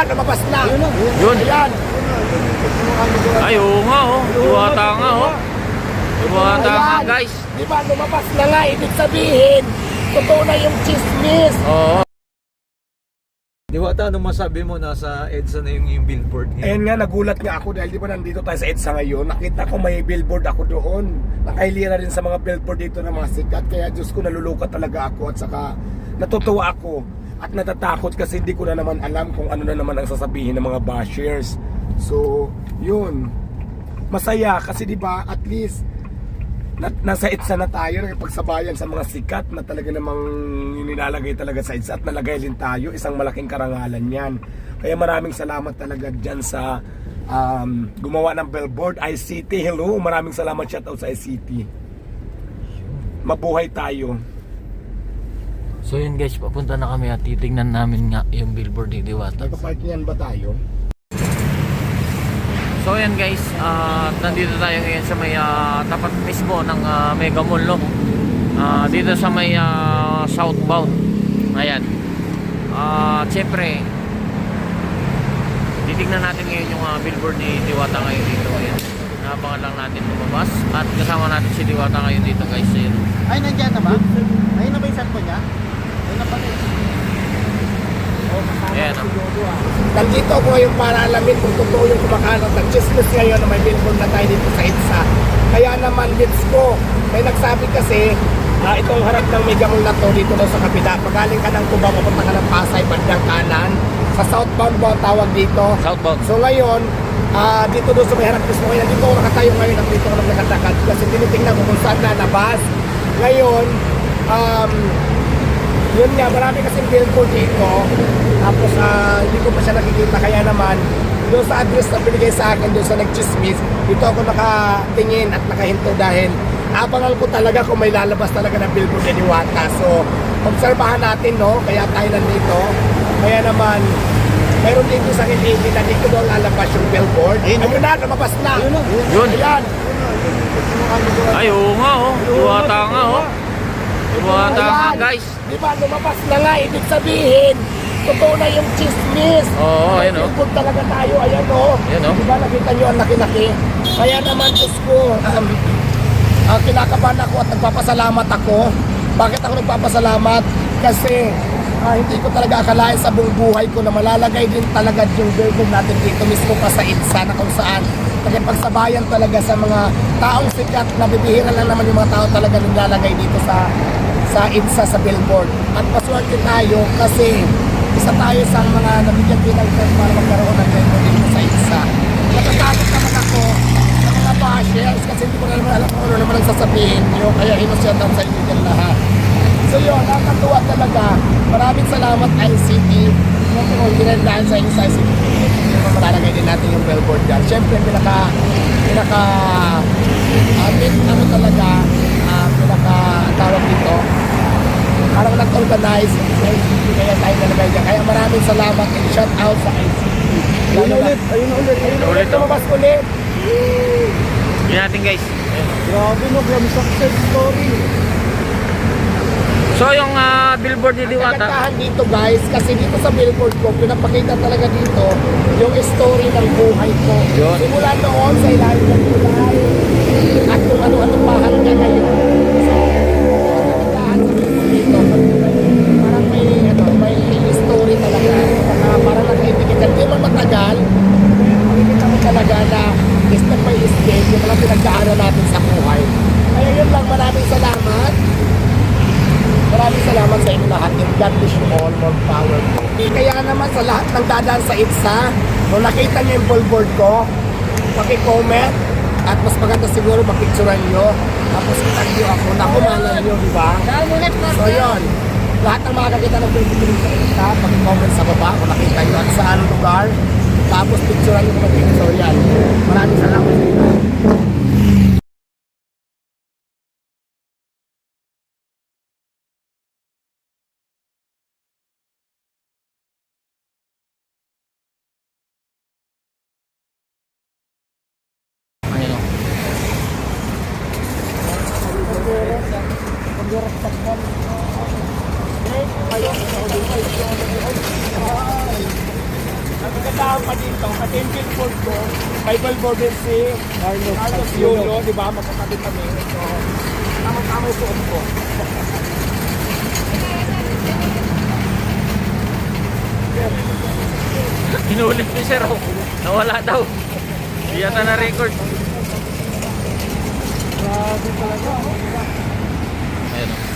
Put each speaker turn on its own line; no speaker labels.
na, lumabas na.
Yun.
Ayan.
Ay, oo nga oh. Diwata nga oh. Diwata nga
Ayan.
guys.
Di ba, lumabas na nga. Ibig sabihin, totoo na yung chismis.
Oo.
Diwata, anong masabi mo? Nasa EDSA na yung, yung billboard niya.
Ayun nga, nagulat nga ako dahil di ba nandito tayo sa EDSA ngayon, nakita ko may billboard ako doon. Nakailira rin sa mga billboard dito ng mga sikat. Kaya Diyos ko, nalulukat talaga ako at saka natutuwa ako at natatakot kasi hindi ko na naman alam kung ano na naman ang sasabihin ng mga bashers. So, yun. Masaya kasi di ba at least na, nasa EDSA na tayo, nakipagsabayan sa mga sikat na talaga namang nilalagay talaga sa EDSA at nalagay din tayo, isang malaking karangalan yan. Kaya maraming salamat talaga dyan sa um, gumawa ng billboard, ICT. Hello, maraming salamat shoutout sa ICT. Mabuhay tayo.
So yun guys, papunta na kami at titignan namin nga yung billboard ni Diwata.
Nagpaparkingan ba tayo?
So yan guys, ah, nandito tayo ngayon sa may ah, tapat mismo ng ah, Mega Mall no. Ah, dito sa may ah, southbound. Ayan. Ah, syempre titignan natin ngayon yung ah, billboard ni Diwata ngayon dito. Ayan. Nabangan lang natin lumabas at kasama natin si Diwata ngayon dito guys. Ayan.
Ay, nandiyan na ba? Ayun na ba yung cellphone niya?
Ayan. ah.
Nandito ako ngayon para alamin kung totoo yung kumakalat ng chismis ngayon na may billboard na tayo dito sa EDSA. Kaya naman, let's go. May nagsabi kasi, na itong harap ng Mega Mall na to dito daw sa kapila. Pagaling ka ng Tuba, papunta ka ng Pasay, bandang kanan. Sa southbound ba tawag dito?
Southbound.
So ngayon, ah dito doon sa may harap mismo ngayon, dito ako nakatayo ngayon at dito ako nagkakatakat kasi tinitingnan ko kung saan lalabas. Ngayon, um, yun nga, marami kasing billboard dito. Tapos ah, hindi ko pa siya nakikita kaya naman doon sa address na binigay sa akin doon sa nagchismis, dito ako nakatingin at nakahinto dahil abangal ko talaga kung may lalabas talaga ng billboard ni Diwata. So, obserbahan natin, no? Kaya tayo nandito. Kaya naman, meron dito sa KTV na dito daw lalabas yung billboard. Ayun na, lumabas na.
Yun.
Ayan.
Ay, oo nga oh. Diwata nga oh. Nga
Ayan.
guys.
Di ba, lumabas na nga. Ibig sabihin, totoo na yung chismis.
Oo, ayun oh.
Billboard talaga tayo. Ayan o.
Ayan, oh.
Di ba, nakita nyo ang laki-laki. Kaya naman, Diyos ko, um, uh, kinakabahan ako at nagpapasalamat ako. Bakit ako nagpapasalamat? Kasi ah, hindi ko talaga akalain sa buong buhay ko na malalagay din talaga yung billboard natin dito mismo pa sa IDSA na kung saan pagsabayan talaga sa mga taong sikat na bibihira lang naman yung mga tao talaga nilalagay dito sa sa IDSA sa billboard. At paswerte tayo kasi isa tayo sa mga nabigyan din ng time para magkaroon ng dito sa IDSA. Natatakot naman ako sa mga bashers kasi hindi ko na naman alam kung ano naman ang sasabihin nyo. Kaya inosyan sa inyo din lahat. So yun, nakakatuwa talaga. Maraming salamat ICT. Kung kung ginandaan sa inyo sa ICT, malalagay din natin yung billboard dyan. Siyempre, pinaka, pinaka, uh, ano talaga, uh, pinaka, ang tawag dito, parang nag-organize kaya tayo nalagay dyan. Kaya maraming salamat and shout out sa ICT. Ayun ulit, ayun ulit, ayun ulit,
Ulit, oh.
ulit.
Yun natin guys.
Grabe no, grabe success story.
So yung ah, billboard ni Diwata.
Kagandahan dito guys, kasi dito sa billboard ko, pinapakita talaga dito yung story ng buhay ko.
Yun.
Simula noon sa ilalim ng tulay, at kung ano-ano pa hanggang ngayon. So, kagandahan sa billboard dito, parang may, ano, may story talaga. Saka parang nakikita, hindi man matagal, makikita mo talaga na step by step, yung mga pinagdaanan natin sa buhay. Kaya yun lang, maraming salamat. Maraming salamat sa inyo lahat and God bless you all, more power. Kaya naman sa lahat ng dadaan sa ITSA, kung nakita niyo yung billboard ko, paki-comment at mas maganda siguro mapicturean nyo. Tapos itag nyo ako, nakumalan nyo, di ba? So yun, lahat ng makakakita ng billboard sa ITSA, paki-comment sa baba kung nakita nyo at saan lugar. Tapos picturean nyo kung may picture yan. Maraming salamat sa inyo.
Ayun oh.
Ang kagandahan pa dito, yung billboard ko, Bible Borden si
Carlos
Carlos Yulo, di ba? Magkatabi kami. So, tamang-tama yung suot ko.
Inulit ni Sir. oh. Nawala daw. Hindi yata na record.
Grabe talaga.
Ayun. oh.